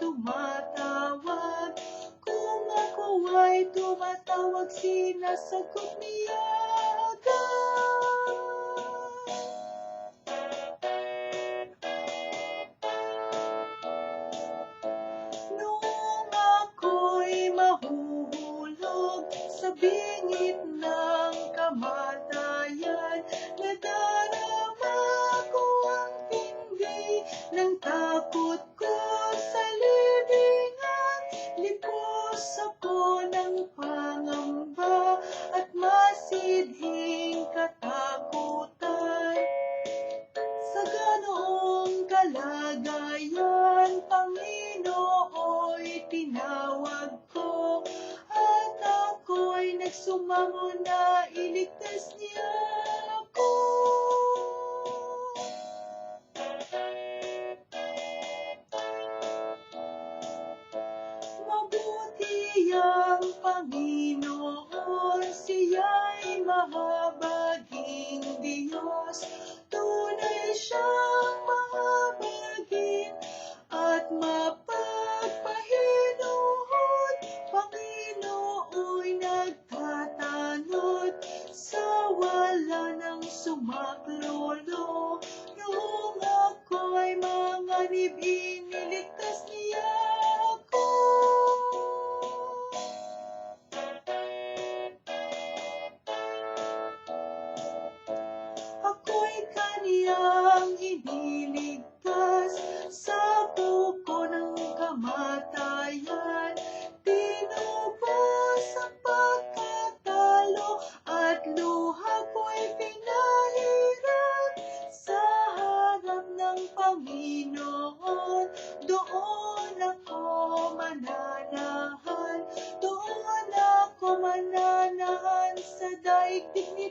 tumatawag Kung ako ay tumatawag Sinasagot niya Nung ako'y mahuhulog sa bingit ng pangamba at masidhing katakutan. Sa ganoong kalagayan, Panginooy tinawag ko At ako'y nagsumango na iligtas niya ako Panginoon, siya'y mahabaging Diyos. Tunay siyang mahabagin at mapagpahinuhod. Panginoo'y nagtatanod sa wala ng sumaklolo. Noong ako'y manganib, iniligtas niya niyang iniligtas sa puko ng kamatayan. Tinubos ang pagkatalo at luha ko'y pinahirap sa harap ng Panginoon. Doon ako mananahan, doon ako mananahan sa daigdig